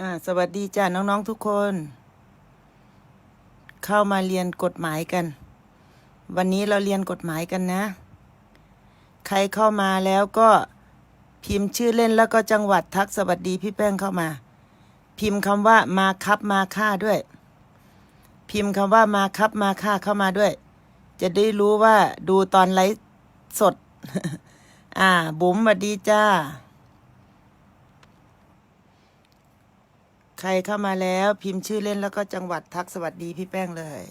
อ่า สวัสดีจ้าน้องๆทุกคน เข้ามาเรียนกฎหมายกัน วันนี้เราเรียนกฎหมายกันนะ ใครเข้ามาแล้วก็พิมพ์ชื่อเล่นแล้วก็จังหวัดทักสวัสดีพี่แป้งเข้ามา พิมพ์คำว่ามาครับมาค่าด้วย พิมพ์คำว่ามาครับมาค่าเข้ามาด้วย จะได้รู้ว่าดูตอนไลฟ์สด อ่า บุ๋มสวัสดีจ้า ใครเข้ามาแล้วพิมพ์ชื่อเล่นแล้วก็จังหวัดทักสวัสดีพี่แป้งเลย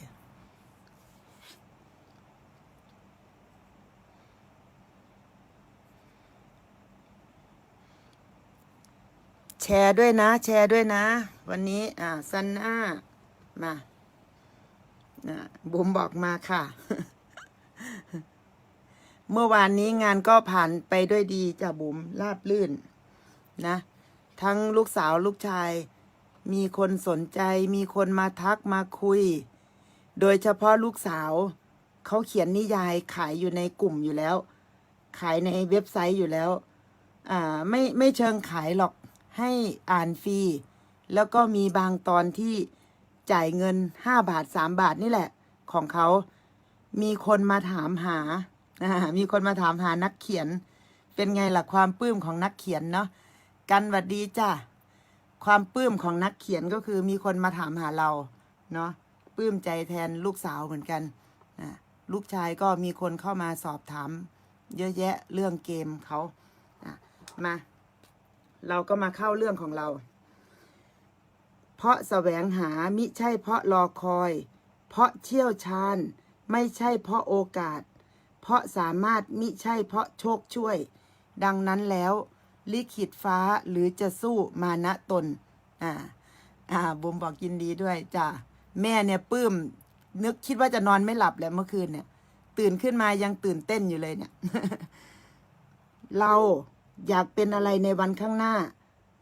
แชร์ด้วยนะ แชร์ด้วยนะ วันนี้ อ่าซันน่ามานะบุ๋มบอกมาค่ะ เมื่อวานนี้งานก็ผ่านไปด้วยดีจ้ะบุ๋มราบลื่น นะ ทั้งลูกสาวลูกชาย มีคนสนใจ มีคนมาทักมาคุย โดยเฉพาะลูกสาว เขาเขียนนิยายขายอยู่ในกลุ่มอยู่แล้ว ขายในเว็บไซต์อยู่แล้ว อ่า ไม่ไม่เชิงขายหรอก ให้อ่านฟรี แล้วก็มีบางตอนที่จ่ายเงินห้าบาทสามบาทนี่แหละ ของเขา มีคนมาถามหาามีคนมาถามหานักเขียน เป็นไงล่ะความปลื้มของนักเขียนเนาะ กันหวัดดีจ้ะ ความปลื้มของนักเขียนก็คือมีคนมาถามหาเราเนาะปลื้มใจแทนลูกสาวเหมือนกันนะลูกชายก็มีคนเข้ามาสอบถาม เยอะแยะเรื่องเกมเขาอะมา เราก็มาเข้าเรื่องของเรา เพราะแสวงหามิใช่เพราะรอคอย เพราะเชี่ยวชาญ ไม่ใช่เพราะโอกาส เพราะสามารถมิใช่เพราะโชคช่วย ดังนั้นแล้ว ลิขิตฟ้าหรือจะสู้มานะตน อ่า อ่าบุมบอกยินดีด้วยจ้ะแม่เนี่ยปื้ม นึกคิดว่าจะนอนไม่หลับแล้วเมื่อคืนเนี่ย ตื่นขึ้นมายังตื่นเต้นอยู่เลยเนี่ย เราอยากเป็นอะไรในวันข้างหน้า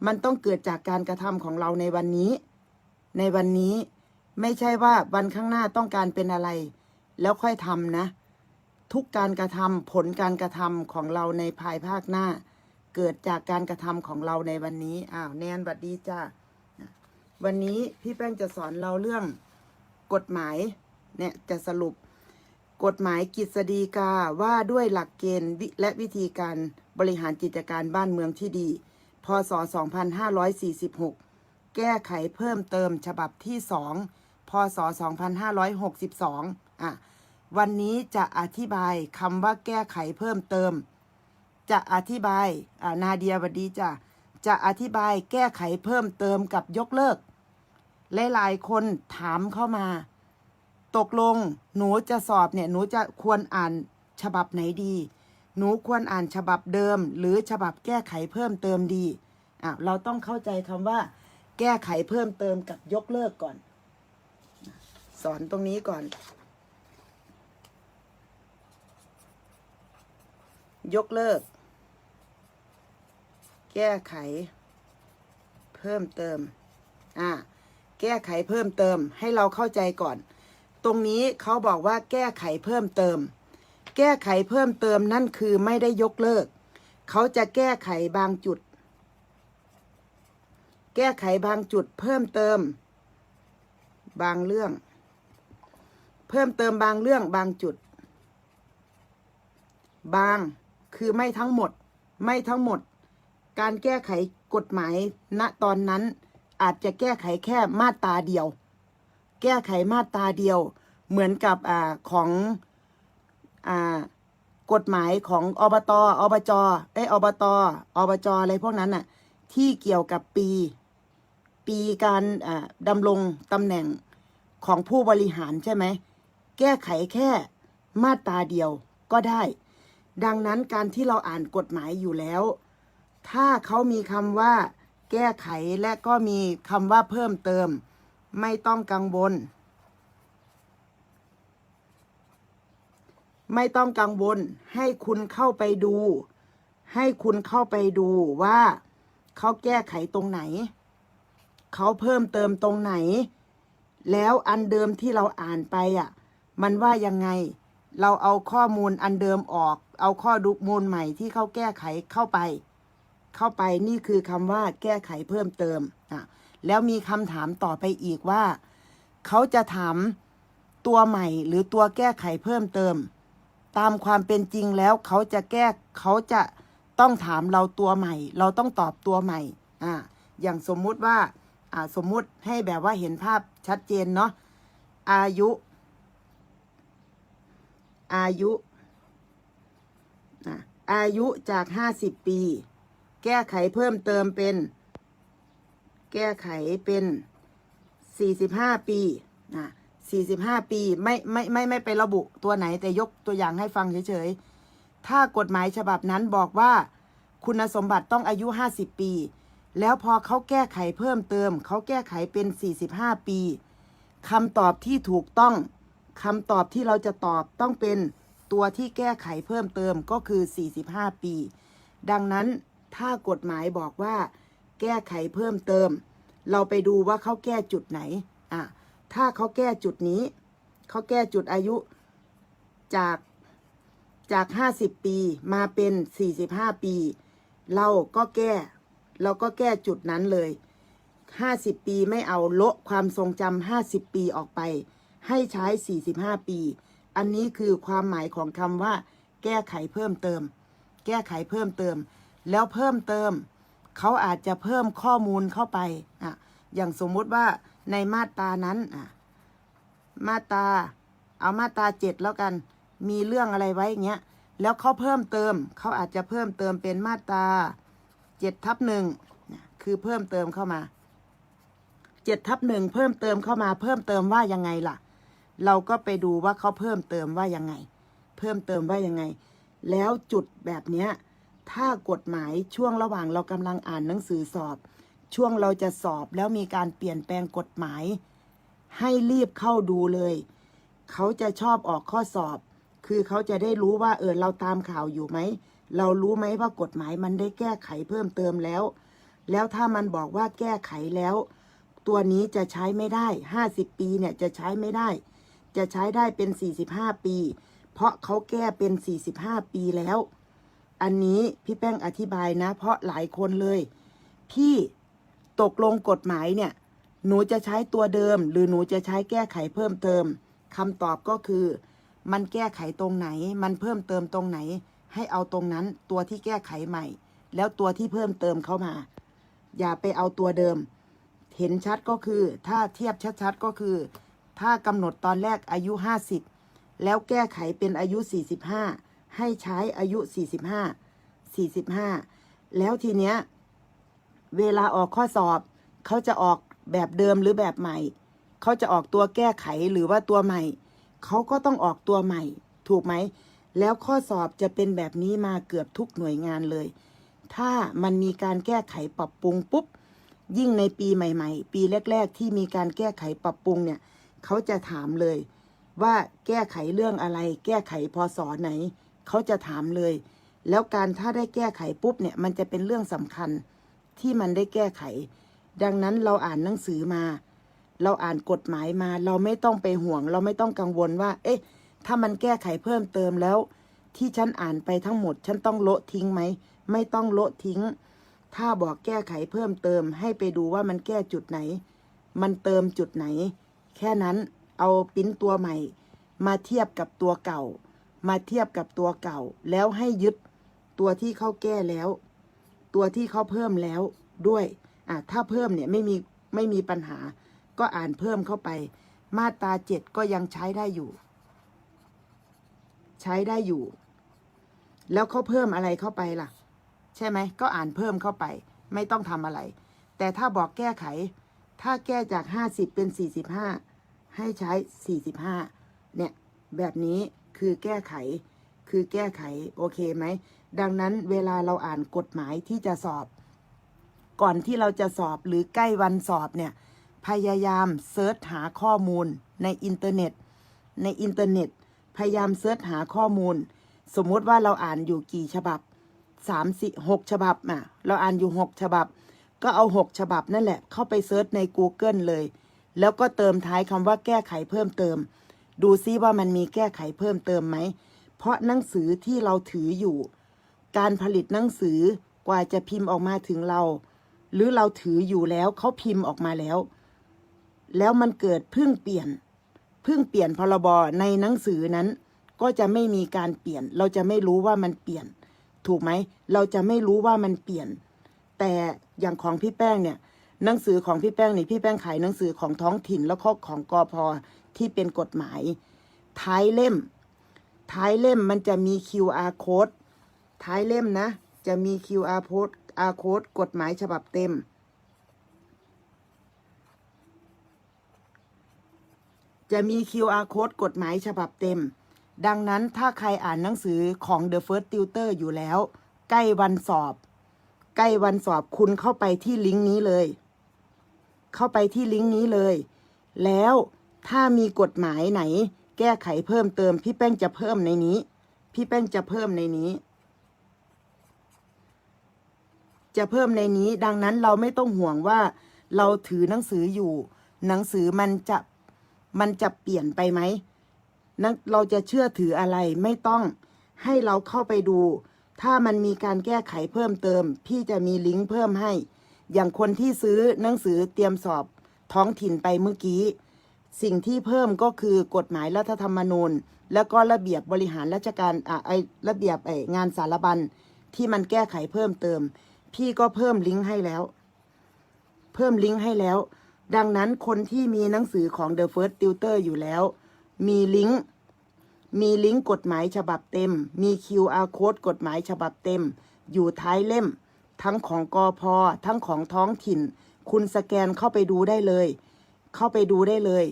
มันต้องเกิดจากการกระทำของเราในวันนี้ ในวันนี้ไม่ใช่ว่าวันข้างหน้าต้องการเป็นอะไร แล้วค่อยทำนะ ทุกการกระทำผลการกระทำของเราในภายภาคหน้า เกิดจากการกระทำของเราในวันนี้อ้าวแนนบัดดีจ้าวันนี้พี่แป้งจะสอนเราเรื่องกฎหมายเนี่ยจะสรุป กฎหมายกฤษฎีกาว่าด้วยหลักเกณฑ์และวิธีการบริหารกิจการบ้านเมืองที่ดี พศ 2546 แก้ไขเพิ่มเติมฉบับที่ 2 พศ 2562 อะ วันนี้จะอธิบายคำว่าแก้ไขเพิ่มเติม จะอธิบายานาเดียบัดดีจ้ะจะอธิบายแก้ไขเพิ่มเติมกับยกเลิก หลายๆคนถามเข้ามา ตกลงหนูจะสอบเนี่ย หนูจะควรอ่านฉบับไหนดี หนูควรอ่านฉบับเดิม หรือฉบับแก้ไขเพิ่มเติมดีอะเราต้องเข้าใจคำว่า แก้ไขเพิ่มเติมกับยกเลิกก่อน สอนตรงนี้ก่อน ยกเลิก แก้ไข เพิ่มเติม อ่า แก้ไขเพิ่มเติม ให้เราเข้าใจก่อน ตรงนี้เขาบอกว่าแก้ไขเพิ่มเติม แก้ไขเพิ่มเติมนั่นคือไม่ได้ยกเลิก เขาจะแก้ไขบางจุด แก้ไขบางจุดเพิ่มเติม บางเรื่อง เพิ่มเติมบางเรื่องบางจุด บางคือไม่ทั้งหมด ไม่ทั้งหมด การแก้ไขกฎหมายณตอนนั้นอาจจะแก้ไขแค่มาตราเดียว แก้ไขมาตราเดียว เหมือนกับอของอกฎหมายของอบตอบจเอ้อบตอบจอะไรพวกนั้นน่ะที่เกี่ยวกับปี ปีการดำรงตำแหน่งของผู้บริหารใช่ไหม แก้ไขแค่มาตราเดียวก็ได้ ดังนั้นการที่เราอ่านกฎหมายอยู่แล้ว ถ้าเขามีคำว่า แก้ไขและก็มีคำว่าเพิ่มเติม ไม่ต้องกังวล ไม่ต้องกังวล ให้คุณเข้าไปดู ให้คุณเข้าไปดูว่าเขาแก้ไขตรงไหน เขาเพิ่มเติมตรงไหน แล้วอันเดิมที่เราอ่านไปอะ มันว่ายังไง เราเอาข้อมูลอันเดิมออก เอาข้อดูมูลใหม่ที่เขาแก้ไขเข้าไป เข้าไปนี่คือคำว่าแก้ไขเพิ่มเติมอะแล้วมีคำถามต่อไปอีกว่า เขาจะถามตัวใหม่หรือตัวแก้ไขเพิ่มเติม ตามความเป็นจริงแล้วเขาจะแก้เขาจะต้องถามเราตัวใหม่ เราต้องตอบตัวใหม่อ่าอย่างสมมุติว่าอ่าสมมุติให้แบบว่าเห็นภาพชัดเจนเนาะอายุ อายุอะอายุจากห้าสิบปี แก้ไขเพิ่มเติมเป็น แก้ไขเป็นสี่สิบห้าปีนะสี่สิบห้าปีไม่ไม่ไม่ไม่ไประบุตัวไหนแต่ยกตัวอย่างให้ฟังเฉยๆ ถ้ากฎหมายฉบับนั้นบอกว่า คุณสมบัติต้องอายุห้าสิบปี แล้วพอเขาแก้ไขเพิ่มเติม เขาแก้ไขเป็นสี่สิบห้าปีคำตอบที่ถูกต้องคำตอบที่เราจะตอบต้องเป็นตัวที่แก้ไขเพิ่มเติมก็คือ 45 ปี ดังนั้น ถ้ากฎหมายบอกว่า แก้ไขเพิ่มเติม เราไปดูว่าเขาแก้จุดไหน อะ ถ้าเขาแก้จุดนี้ เขาแก้จุดอายุจากจาก 50 ปีมาเป็น 45 ปี เราก็แก้ เราก็แก้จุดนั้นเลย 50 ปีไม่เอาโละความทรงจำ50 ปีออกไป ให้ใช้ 45 ปี อันนี้คือความหมายของคำว่า แก้ไขเพิ่มเติม แก้ไขเพิ่มเติม แล้วเพิ่มเติม เขาอาจจะเพิ่มข้อมูลเข้าไปอะอย่างสมมุติว่าในมาตรานั้นอะมาตราเอามาตราเจ็ดแล้วกัน มีเรื่องอะไรไว้เงี้ย แล้วเขาเพิ่มเติม เขาอาจจะเพิ่มเติมเป็นมาตราเจ็ดทับหนึ่งคือเพิ่มเติมเข้ามาเจ็ดทับหนึ่งเพิ่มเติมเข้ามา เพิ่มเติมว่ายังไงล่ะ เราก็ไปดูว่าเขาเพิ่มเติมว่ายังไง เพิ่มเติมว่ายังไง แล้วจุดแบบเนี้ย ถ้ากฎหมายช่วงระหว่างเรากำลังอ่านหนังสือสอบ ช่วงเราจะสอบแล้วมีการเปลี่ยนแปลงกฎหมาย ให้รีบเข้าดูเลย เขาจะชอบออกข้อสอบ คือเขาจะได้รู้ว่าเออเราตามข่าวอยู่ไหม เรารู้ไหมว่ากฎหมายมันได้แก้ไขเพิ่มเติมแล้ว แล้วถ้ามันบอกว่าแก้ไขแล้ว ตัวนี้จะใช้ไม่ได้ 50 ปีเนี่ยจะใช้ไม่ได้ จะใช้ได้เป็น 45 ปี เพราะเขาแก้เป็น 45 ปีแล้ว อันนี้พี่แป้งอธิบายนะ เพราะหลายคนเลย พี่ตกลงกฎหมายเนี่ย หนูจะใช้ตัวเดิม หรือหนูจะใช้แก้ไขเพิ่มเติมคำตอบก็คือ มันแก้ไขตรงไหน มันเพิ่มเติมตรงไหน ให้เอาตรงนั้นตัวที่แก้ไขใหม่ แล้วตัวที่เพิ่มเติมเข้ามา อย่าไปเอาตัวเดิม เห็นชัดก็คือ ถ้าเทียบชัดๆก็คือ ถ้ากำหนดตอนแรกอายุ 50 แล้วแก้ไขเป็นอายุ 45 ให้ใช้อายุ 45 45 แล้วทีเนี้ย เวลาออกข้อสอบ เขาจะออกแบบเดิมหรือแบบใหม่ เขาจะออกตัวแก้ไขหรือว่าตัวใหม่ เขาก็ต้องออกตัวใหม่ ถูกไหม แล้วข้อสอบจะเป็นแบบนี้มาเกือบทุกหน่วยงานเลย ถ้ามันมีการแก้ไขปรับปรุงปุ๊บ ยิ่งในปีใหม่ ๆ ปีแรก ๆ ที่มีการแก้ไขปรับปรุงเนี่ย เขาจะถามเลยว่าแก้ไขเรื่องอะไร แก้ไขพศไหน เขาจะถามเลย แล้วการถ้าได้แก้ไขปุ๊บเนี่ย มันจะเป็นเรื่องสำคัญที่มันได้แก้ไข ดังนั้นเราอ่านหนังสือมา เราอ่านกฎหมายมา เราไม่ต้องไปห่วง เราไม่ต้องกังวลว่า เอ๊ะ ถ้ามันแก้ไขเพิ่มเติมแล้ว ที่ฉันอ่านไปทั้งหมด ฉันต้องโละทิ้งไหม ไม่ต้องโละทิ้ง ถ้าบอกแก้ไขเพิ่มเติม ให้ไปดูว่ามันแก้จุดไหน มันเติมจุดไหน แค่นั้น เอาปิ้นตัวใหม่ มาเทียบกับตัวเก่า มาเทียบกับตัวเก่า แล้วให้ยึดตัวที่เขาแก้แล้ว ตัวที่เขาเพิ่มแล้วด้วยอะถ้าเพิ่มเนี่ยไม่มีไม่มีปัญหา ก็อ่านเพิ่มเข้าไป มาตราเจ็ดก็ยังใช้ได้อยู่ ใช้ได้อยู่ แล้วเขาเพิ่มอะไรเข้าไปล่ะ ใช่ไหมก็อ่านเพิ่มเข้าไป ไม่ต้องทำอะไร แต่ถ้าบอกแก้ไข ถ้าแก้จากห้าสิบเป็นสี่สิบห้าให้ใช้สี่สิบห้าเนี่ย แบบนี้ คือแก้ไข คือแก้ไข โอเคไหม ดังนั้นเวลาเราอ่านกฎหมายที่จะสอบ ก่อนที่เราจะสอบหรือใกล้วันสอบเนี่ย พยายามเซิร์ชหาข้อมูลในอินเทอร์เน็ต ในอินเทอร์เน็ต พยายามเซิร์ชหาข้อมูล สมมุติว่าเราอ่านอยู่กี่ฉบับสามสี่หกฉบับอะ เราอ่านอยู่หกฉบับ ก็เอาหกฉบับนั่นแหละ เข้าไปเซิร์ชใน Google เลย แล้วก็เติมท้ายคำว่าแก้ไขเพิ่มเติม ดูซิว่ามันมีแก้ไขเพิ่มเติมไหม เพราะหนังสือที่เราถืออยู่ การผลิตหนังสือกว่าจะพิมพ์ออกมาถึงเรา หรือเราถืออยู่แล้วเขาพิมพ์ออกมาแล้ว แล้วมันเกิดเพิ่งเปลี่ยนเพิ่งเปลี่ยนพรบในหนังสือนั้น ก็จะไม่มีการเปลี่ยน เราจะไม่รู้ว่ามันเปลี่ยน ถูกไหม เราจะไม่รู้ว่ามันเปลี่ยน แต่อย่างของพี่แป้งเนี่ย หนังสือของพี่แป้งนี่พี่แป้งขายหนังสือของท้องถิ่นแล้วก็ของกอพอที่เป็นกฎหมาย ท้ายเล่ม ท้ายเล่มมันจะมี QR code ท้ายเล่มนะ จะมี QR code R code กฎหมายฉบับเต็ม จะมี QR code กฎหมายฉบับเต็ม ดังนั้นถ้าใครอ่านหนังสือของ The First Tutor อยู่แล้ว ใกล้วันสอบ ใกล้วันสอบคุณเข้าไปที่ลิงก์นี้เลย เข้าไปที่ลิงก์นี้เลย แล้วถ้ามีกฎหมายไหน แก้ไขเพิ่มเติม พี่แป้งจะเพิ่มในนี้ พี่แป้งจะเพิ่มในนี้ จะเพิ่มในนี้ ดังนั้นเราไม่ต้องห่วงว่า เราถือหนังสืออยู่ หนังสือมันจะมันจะเปลี่ยนไปไหมนัเราจะเชื่อถืออะไรไม่ต้องให้เราเข้าไปดู ถ้ามันมีการแก้ไขเพิ่มเติม พี่จะมีลิงก์เพิ่มให้ อย่างคนที่ซื้อหนังสือเตรียมสอบท้องถิ่นไปเมื่อกี้ สิ่งที่เพิ่มก็คือกฎหมายรัฐธรรมนูญ แล้วก็ระเบียบบริหารราชการอะไอระเบียบไองานสารบัญที่มันแก้ไขเพิ่มเติม พี่ก็เพิ่มลิงก์ให้แล้ว เพิ่มลิงก์ให้แล้ว ดังนั้นคนที่มีหนังสือของ The First Tutor อยู่แล้ว มีลิงก์มีลิงก์กฎหมายฉบับเต็ม มี QR code กฎหมายฉบับเต็ม อยู่ท้ายเล่ม ทั้งของกอพอทั้งของท้องถิ่น คุณสแกนเข้าไปดูได้เลย เข้าไปดูได้เลย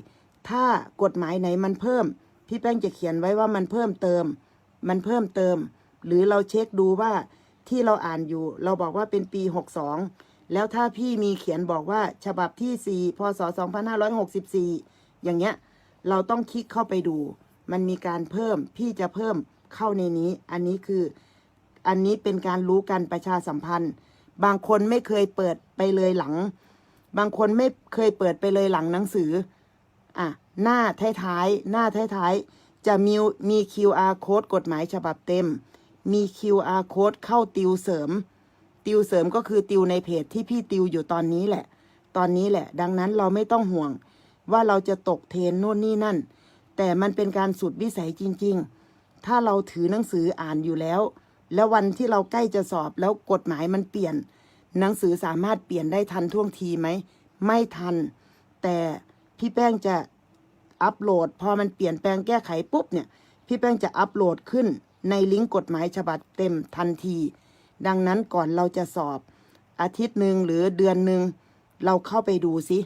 ถ้ากฎหมายไหนมันเพิ่ม พี่แป้งจะเขียนไว้ว่ามันเพิ่มเติม มันเพิ่มเติม หรือเราเช็คดูว่าที่เราอ่านอยู่ เราบอกว่าเป็นปี62แล้วถ้าพี่มีเขียนบอกว่าฉบับที่4พศ2564 อย่างเงี้ย เราต้องคลิกเข้าไปดู มันมีการเพิ่มพี่จะเพิ่มเข้าในนี้ อันนี้คือ อันนี้เป็นการรู้กันประชาสัมพันธ์ บางคนไม่เคยเปิดไปเลยหลัง บางคนไม่เคยเปิดไปเลยหลังหนังสืออะหน้าท้ายๆหน้าท้ายๆจะมีมี QR code กฎหมายฉบับเต็ม มี QR code เข้าติวเสริม ติวเสริมก็คือติวในเพจที่พี่ติวอยู่ตอนนี้แหละ ตอนนี้แหละ ดังนั้นเราไม่ต้องห่วง ว่าเราจะตกเทรนนู่นนี่นั่น แต่มันเป็นการสุดวิสัยจริง ๆ ถ้าเราถือหนังสืออ่านอยู่แล้ว แล้ววันที่เราใกล้จะสอบแล้วกฎหมายมันเปลี่ยน หนังสือสามารถเปลี่ยนได้ทันท่วงทีไหม ไม่ทัน แต่พี่แป้งจะอัปโหลด พอมันเปลี่ยนแปลงแก้ไขปุ๊บเนี่ย พี่แป้งจะอัปโหลดขึ้นในลิงก์กฎหมายฉบับเต็มทันที ดังนั้นก่อนเราจะสอบอาทิตย์หนึ่งหรือเดือนหนึ่งเราเข้าไปดูซิ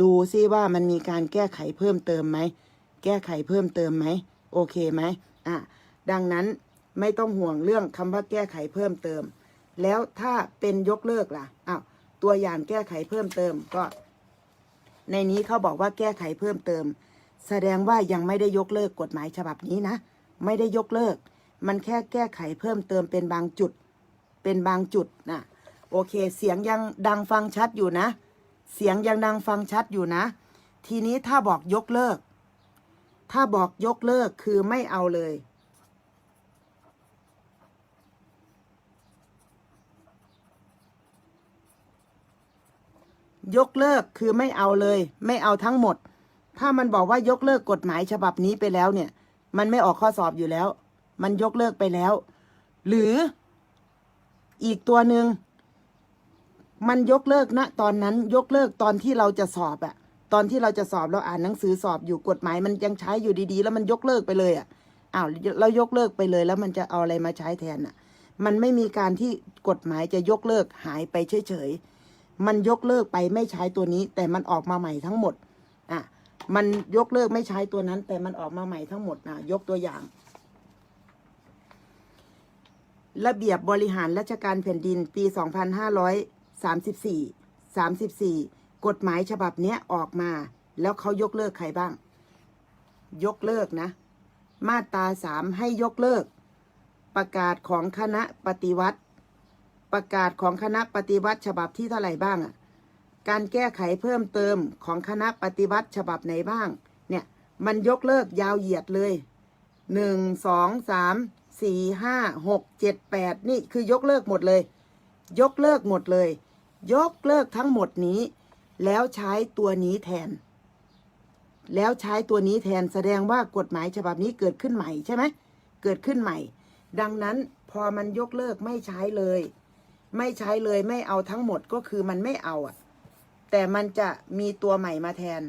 ดูซิว่ามันมีการแก้ไขเพิ่มเติมไหม แก้ไขเพิ่มเติมไหม โอเคไหมอะ ดังนั้น ไม่ต้องห่วงเรื่องคำว่าแก้ไขเพิ่มเติม แล้วถ้าเป็นยกเลิกล่ะอ้าวตัวอย่างแก้ไขเพิ่มเติมก็ ในนี้เขาบอกว่าแก้ไขเพิ่มเติม แสดงว่ายังไม่ได้ยกเลิกกฎหมายฉบับนี้นะ ไม่ได้ยกเลิก มันแค่แก้ไขเพิ่มเติมเป็นบางจุด เป็นบางจุดนะโอเค เสียงยังดังฟังชัดอยู่นะ เสียงยังดังฟังชัดอยู่นะ ทีนี้ถ้าบอกยกเลิก ถ้าบอกยกเลิกคือไม่เอาเลย ยกเลิกคือไม่เอาเลย ไม่เอาทั้งหมด ถ้ามันบอกว่ายกเลิกกฎหมายฉบับนี้ไปแล้วเนี่ย มันไม่ออกข้อสอบอยู่แล้ว มันยกเลิกไปแล้ว หรืออีกตัวหนึ่งมันยกเลิกณตอนนั้นยกเลิกตอนที่เราจะสอบอะตอนที่เราจะสอบเราอ่านหนังสือสอบอยู่กฎหมาย มันยังใช้อยู่ดีๆ แล้วมันยกเลิกไปเลยอะอ้าวเรายกเลิกไปเลย แล้วมันจะเอาอะไรมาใช้แทนอะมันไม่มีการที่กฎหมายจะยกเลิกหายไปเฉยๆ มันยกเลิกไปไม่ใช้ตัวนี้ แต่มันออกมาใหม่ทั้งหมดอะมันยกเลิกไม่ใช้ตัวนั้น แต่มันออกมาใหม่ทั้งหมดนะยกตัวอย่าง ระเบียบบริหารราชการแผ่นดินปี 2534 34 กฎหมายฉบับเนี้ยออกมา แล้วเขายกเลิกใครบ้าง ยกเลิกนะ มาตราสามให้ยกเลิก ประกาศของคณะปฏิวัติ ประกาศของคณะปฏิวัติฉบับที่เท่าไหร่บ้างอะการแก้ไขเพิ่มเติมของคณะปฏิวัติฉบับไหนบ้าง เนี่ยมันยกเลิกยาวเหยียดเลยหนึ่งสองสามสี่ห้าหกเจ็ดแปดนี่คือยกเลิกหมดเลย ยกเลิกหมดเลย ยกเลิกทั้งหมดนี้ แล้วใช้ตัวนี้แทน แล้วใช้ตัวนี้แทนแสดงว่ากฎหมายฉบับนี้เกิดขึ้นใหม่ใช่ไหมเกิดขึ้นใหม่ ดังนั้นพอมันยกเลิกไม่ใช้เลย ไม่ใช้เลยไม่เอาทั้งหมดก็คือมันไม่เอาอะแต่มันจะมีตัวใหม่มาแทน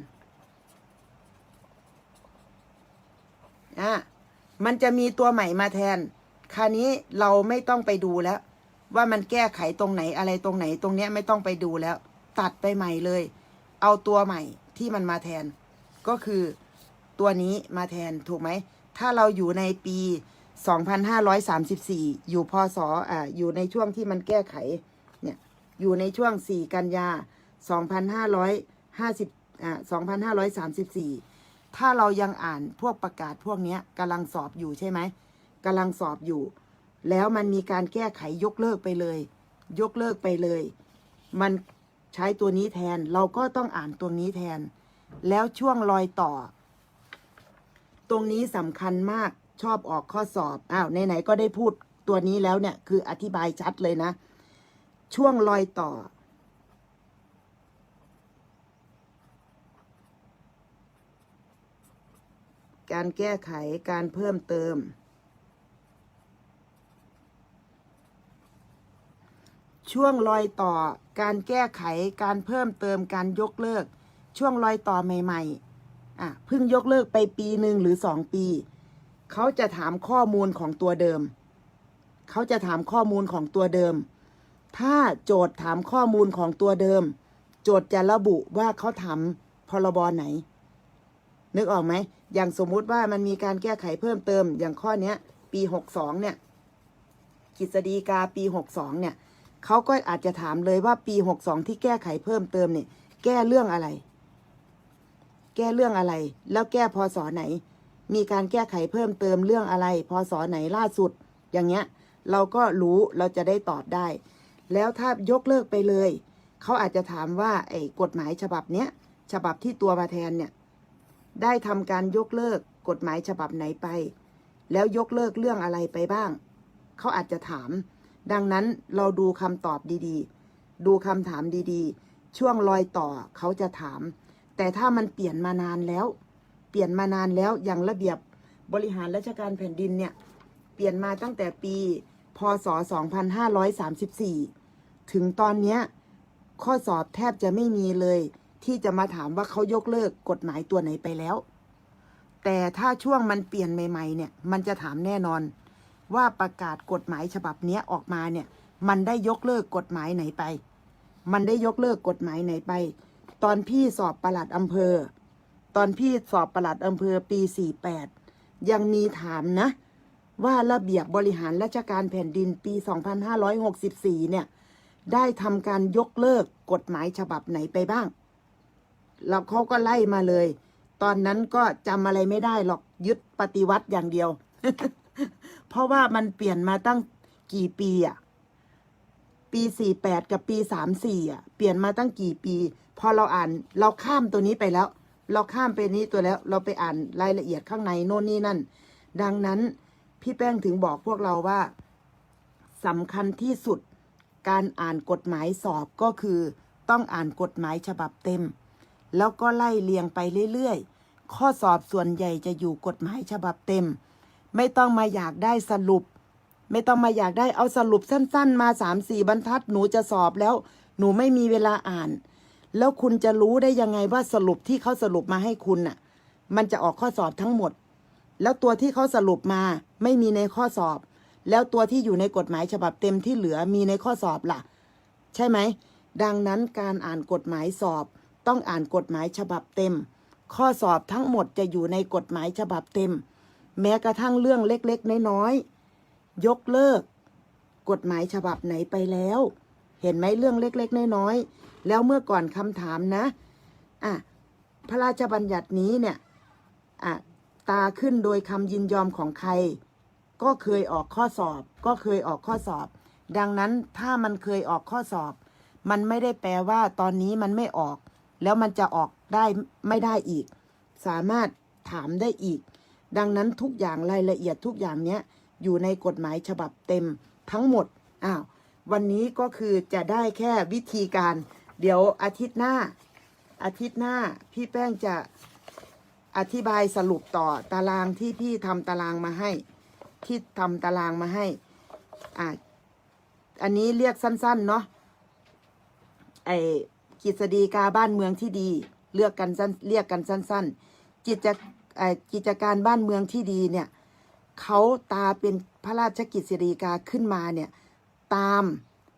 อะมันจะมีตัวใหม่มาแทน คราวนี้เราไม่ต้องไปดูแล้ว ว่ามันแก้ไขตรงไหนอะไรตรงไหนตรงเนี้ยไม่ต้องไปดูแล้ว ตัดไปใหม่เลย เอาตัวใหม่ที่มันมาแทน ก็คือตัวนี้มาแทนถูกไหม ถ้าเราอยู่ในปี 2534 อยู่พศอ่าอยู่ในช่วงที่มันแก้ไขเนี่ยอยู่ในช่วง 4 กันยา 2550อ่า2534 ถ้าเรายังอ่านพวกประกาศพวกนี้กำลังสอบอยู่ใช่ไหมกำลังสอบอยู่ แล้วมันมีการแก้ไขยกเลิกไปเลย ยกเลิกไปเลย มันใช้ตัวนี้แทนเราก็ต้องอ่านตัวนี้แทน แล้วช่วงรอยต่อ ตรงนี้สำคัญมาก ชอบออกข้อสอบอ้าวไหนๆก็ได้พูดตัวนี้แล้วเนี่ย คืออธิบายชัดเลยนะ ช่วงรอยต่อ การแก้ไขการเพิ่มเติม ช่วงรอยต่อ การแก้ไขการเพิ่มเติมการยกเลิก ช่วงรอยต่อใหม่ ๆ อะเพิ่งยกเลิกไปปีหนึ่งหรือสองปี เขาจะถามข้อมูลของตัวเดิม เขาจะถามข้อมูลของตัวเดิม ถ้าโจทย์ถามข้อมูลของตัวเดิม โจทย์จะระบุว่าเขาทำพรบไหน นึกออกไหม อย่างสมมุติว่ามันมีการแก้ไขเพิ่มเติม อย่างข้อเนี้ย ปีหกสองเนี่ย กฤษฎีกาปีหกสองเนี่ย เขาก็อาจจะถามเลยว่าปีหกสองที่แก้ไขเพิ่มเติมเนี่ย แก้เรื่องอะไร แก้เรื่องอะไร แล้วแก้พศไหน มีการแก้ไขเพิ่มเติมเรื่องอะไรพศไหนล่าสุด อย่างเงี้ย เราก็รู้เราจะได้ตอบได้ แล้วถ้ายกเลิกไปเลย เขาอาจจะถามว่าไอ้กฎหมายฉบับเนี้ยฉบับที่ตัวมาแทนเนี่ย ได้ทำการยกเลิกกฎหมายฉบับไหนไป แล้วยกเลิกเรื่องอะไรไปบ้าง เขาอาจจะถาม ดังนั้นเราดูคำตอบดีๆ ดูคำถามดีๆ ช่วงรอยต่อเขาจะถาม แต่ถ้ามันเปลี่ยนมานานแล้ว ปลี่ยนมานานแล้วอย่างระเบียบบริหารราชการแผ่นดินเนี่ย เปลี่ยนมาตั้งแต่ปี พศ 2534 ถึงตอนเนี้ยข้อสอบแทบจะไม่มีเลย ที่จะมาถามว่าเขายกเลิกกฎหมายตัวไหนไปแล้ว แต่ถ้าช่วงมันเปลี่ยนใหม่ ๆ เนี่ย มันจะถามแน่นอน ว่าประกาศกฎหมายฉบับนี้ออกมาเนี่ย มันได้ยกเลิกกฎหมายไหนไป มันได้ยกเลิกกฎหมายไหนไป ตอนพี่สอบประหลัดอำเภอ ตอนพี่สอบประหลัดอำเภอปี 48 ยังมีถามนะ ว่าระเบียบบริหารราชการแผ่นดินปี 2564 เนี่ย ได้ทำการยกเลิกกฎหมายฉบับไหนไปบ้าง แล้วเขาก็ไล่มาเลย ตอนนั้นก็จำอะไรไม่ได้หรอกยึดปฏิวัติอย่างเดียว เพราะว่ามันเปลี่ยนมาตั้งกี่ปีอะปีสี่แปดกับปีสามสี่อะเปลี่ยนมาตั้งกี่ปี พอเราอ่านเราข้ามตัวนี้ไปแล้ว เราข้ามไปนี้ตัวแล้ว เราไปอ่านรายละเอียดข้างในโน่นนี่นั่น ดังนั้นพี่แป้งถึงบอกพวกเราว่าสำคัญที่สุด การอ่านกฎหมายสอบก็คือ ต้องอ่านกฎหมายฉบับเต็ม แล้วก็ไล่เรียงไปเรื่อยๆ ข้อสอบส่วนใหญ่จะอยู่กฎหมายฉบับเต็ม ไม่ต้องมาอยากได้สรุป ไม่ต้องมาอยากได้เอาสรุปสั้น ๆ มาสามสี่บรรทัดหนูจะสอบแล้ว หนูไม่มีเวลาอ่าน แล้วคุณจะรู้ได้ยังไงว่าสรุปที่เขาสรุปมาให้คุณน่ะ มันจะออกข้อสอบทั้งหมด แล้วตัวที่เขาสรุปมาไม่มีในข้อสอบ แล้วตัวที่อยู่ในกฎหมายฉบับเต็มที่เหลือมีในข้อสอบล่ะ ใช่ไหม ดังนั้นการอ่านกฎหมายสอบ ต้องอ่านกฎหมายฉบับเต็ม ข้อสอบทั้งหมดจะอยู่ในกฎหมายฉบับเต็ม แม้กระทั่งเรื่องเล็กๆน้อยๆยกเลิก กฎหมายฉบับไหนไปแล้ว เห็นไหมเรื่องเล็กๆน้อยๆ แล้วเมื่อก่อนคำถามนะอะพระราชบัญญัตินี้เนี่ยอะตาขึ้นโดยคำยินยอมของใคร ก็เคยออกข้อสอบ ก็เคยออกข้อสอบ ดังนั้นถ้ามันเคยออกข้อสอบ มันไม่ได้แปลว่าตอนนี้มันไม่ออก แล้วมันจะออกได้ไม่ได้อีก สามารถถามได้อีก ดังนั้นทุกอย่างรายละเอียดทุกอย่างเนี้ยอยู่ในกฎหมายฉบับเต็มทั้งหมดอ้าววันนี้ก็คือจะได้แค่วิธีการ เดี๋ยวอาทิตย์หน้า อาทิตย์หน้า พี่แป้งจะอธิบายสรุปต่อตารางที่พี่ทำตารางมาให้ ที่ทำตารางมาให้อ่าอันนี้เรียกสั้น ๆ เนาะไอ้กิจดีกาบ้านเมืองที่ดี เลือกกันสั้นเรียกกันสั้น ๆ กิจไอกิจการบ้านเมืองที่ดีเนี่ยเขาตาเป็นพระราชกิจสีกาขึ้นมาเนี่ย ตาม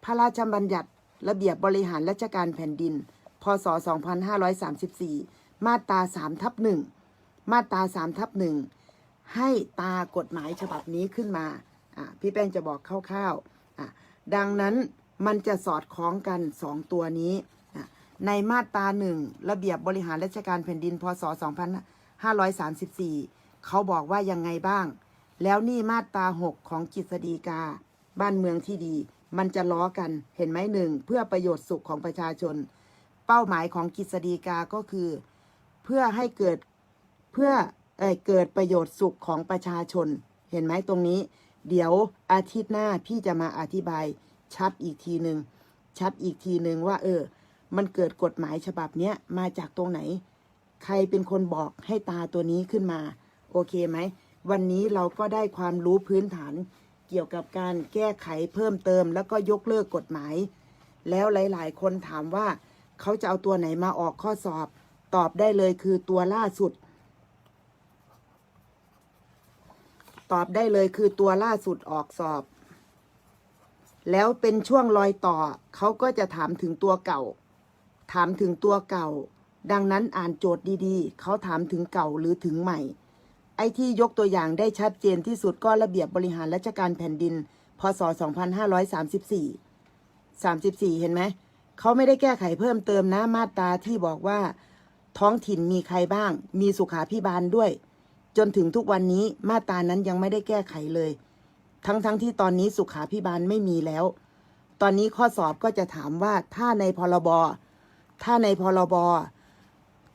พระราชบัญญัติ ระเบียบบริหารราชการแผ่นดิน พศ 2534 มาตรา3ทับหนึ่งมาตรา3ทับหนึ่งให้ตากฎหมายฉบับนี้ขึ้นมา พี่แป้งจะบอกคร่าวๆ ดังนั้นมันจะสอดคล้องกันสองตัวนี้ ในมาตราหนึ่งระเบียบบริหารราชการแผ่นดิน พศ 2534 เขาบอกว่ายังไงบ้าง แล้วนี่มาตราหกของกิจดีกา บ้านเมืองที่ดี มันจะล้อกันเห็นไหมหนึ่งเพื่อประโยชน์สุขของประชาชน เป้าหมายของกิจดีกาก็คือ เพื่อให้เกิดเพื่อเออเกิดประโยชน์สุขของประชาชน เห็นไหมตรงนี้ เดี๋ยวอาทิตย์หน้าพี่จะมาอธิบายชัดอีกทีหนึ่งชัดอีกทีหนึ่งว่า เออ มันเกิดกฎหมายฉบับเนี้ยมาจากตรงไหน ใครเป็นคนบอกให้ตาตัวนี้ขึ้นมา โอเคไหม วันนี้เราก็ได้ความรู้พื้นฐาน เกี่ยวกับการแก้ไขเพิ่มเติม แล้วก็ยกเลิกกฎหมาย แล้วหลาย ๆ คนถามว่าเขาจะเอาตัวไหนมาออกข้อสอบ ตอบได้เลยคือตัวล่าสุด ตอบได้เลยคือตัวล่าสุดออกสอบ แล้วเป็นช่วงรอยต่อ เขาก็จะถามถึงตัวเก่า ถามถึงตัวเก่า ดังนั้นอ่านโจทย์ดีๆ เขาถามถึงเก่าหรือถึงใหม่ ไอ้ที่ยกตัวอย่างได้ชัดเจนที่สุดก็ระเบียบบริหารราชการแผ่นดิน พศ 2534 34 เห็นไหม เขาไม่ได้แก้ไขเพิ่มเติมนะมาตราที่บอกว่า ท้องถิ่นมีใครบ้าง มีสุขาพิบาลด้วย จนถึงทุกวันนี้มาตรานั้นยังไม่ได้แก้ไขเลย ทั้งๆทที่ตอนนี้สุขาพิบาลไม่มีแล้ว ตอนนี้ข้อสอบก็จะถามว่าถ้าในพรบ ถ้าในพรบ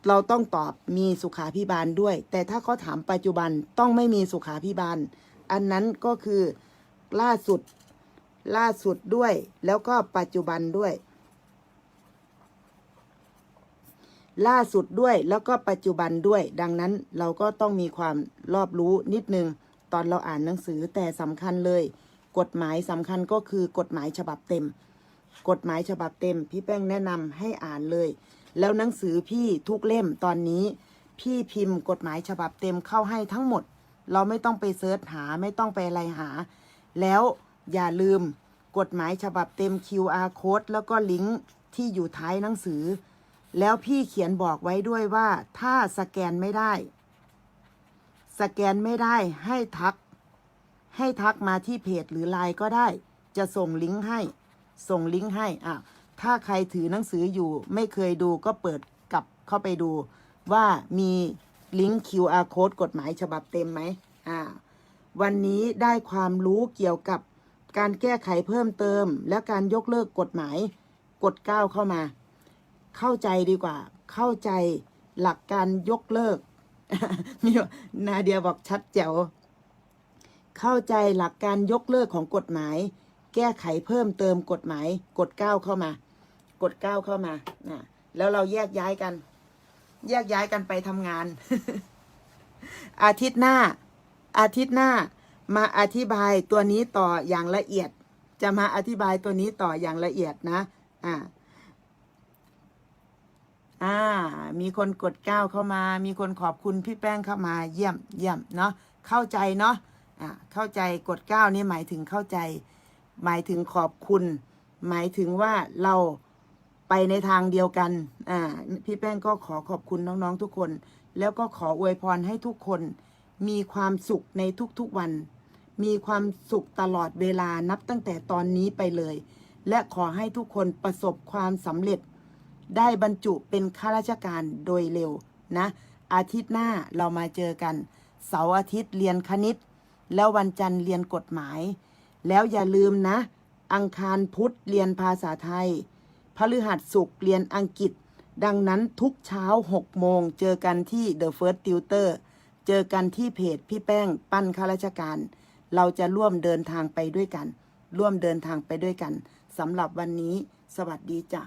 เราต้องตอบมีสุขาพิบาลด้วย แต่ถ้าเขาถามปัจจุบันต้องไม่มีสุขาพิบาล อันนั้นก็คือล่าสุดล่าสุดด้วย แล้วก็ปัจจุบันด้วย ล่าสุดด้วยแล้วก็ปัจจุบันด้วย ดังนั้นเราก็ต้องมีความรอบรู้นิดนึง ตอนเราอ่านหนังสือแต่สำคัญเลย กฎหมายสำคัญก็คือกฎหมายฉบับเต็ม กฎหมายฉบับเต็ม พี่แป้งแนะนำให้อ่านเลย แล้วหนังสือพี่ทุกเล่มตอนนี้ พี่พิมพ์กฎหมายฉบับเต็มเข้าให้ทั้งหมด เราไม่ต้องไปเซิร์ชหาไม่ต้องไปอะไรหา แล้วอย่าลืมกฎหมายฉบับเต็ม QR code แล้วก็ลิงก์ที่อยู่ท้ายหนังสือ แล้วพี่เขียนบอกไว้ด้วยว่า ถ้าสแกนไม่ได้ สแกนไม่ได้ให้ทัก ให้ทักมาที่เพจหรือไลน์ก็ได้ จะส่งลิงก์ให้ ส่งลิงก์ให้อะ ถ้าใครถือหนังสืออยู่ไม่เคยดูก็เปิดกลับเข้าไปดู ว่ามีลิงก์ QR code กฎหมายฉบับเต็มไหมอ่า วันนี้ได้ความรู้เกี่ยวกับการแก้ไขเพิ่มเติม และการยกเลิกกฎหมายกฎเก้าเข้ามา เข้าใจดีกว่า เข้าใจหลักการยกเลิกมีนาเดียบอกชัดแจ๋วเข้าใจหลักการยกเลิกของกฎหมาย แก้ไขเพิ่มเติมกฎหมายกฎเก้าเข้ามา กฎเก้าเข้ามานะแล้วเราแยกย้ายกัน แยกย้ายกันไปทำงาน อาทิตย์หน้า อาทิตย์หน้า มาอธิบายตัวนี้ต่ออย่างละเอียด จะมาอธิบายตัวนี้ต่ออย่างละเอียดนะ อ่าอ่า มีคนกดก้าวเข้ามา มีคนขอบคุณพี่แป้งเข้ามาเยี่ยมเยี่ยมเนาะเข้าใจเนาะอ่าเข้าใจกดก้าวนี่หมายถึงเข้าใจ หมายถึงขอบคุณ หมายถึงว่าเรา ไปในทางเดียวกัน อ่า พี่แป้งก็ขอขอบคุณน้องๆทุกคน แล้วก็ขออวยพรให้ทุกคน มีความสุขในทุกๆวัน มีความสุขตลอดเวลานับตั้งแต่ตอนนี้ไปเลย และขอให้ทุกคนประสบความสำเร็จ ได้บรรจุเป็นข้าราชการโดยเร็วนะ อาทิตย์หน้าเรามาเจอกัน เสาร์อาทิตย์เรียนคณิต แล้ววันจันทร์เรียนกฎหมาย แล้วอย่าลืมนะ อังคารพุธเรียนภาษาไทย พฤหัสสุกเรียนอังกฤษ ดังนั้นทุกเช้า 6 โมง เจอกันที่ The First Tutor เจอกันที่เพจพี่แป้งปั้นข้าราชการ เราจะร่วมเดินทางไปด้วยกัน ร่วมเดินทางไปด้วยกันสำหรับวันนี้ สวัสดีจ้ะ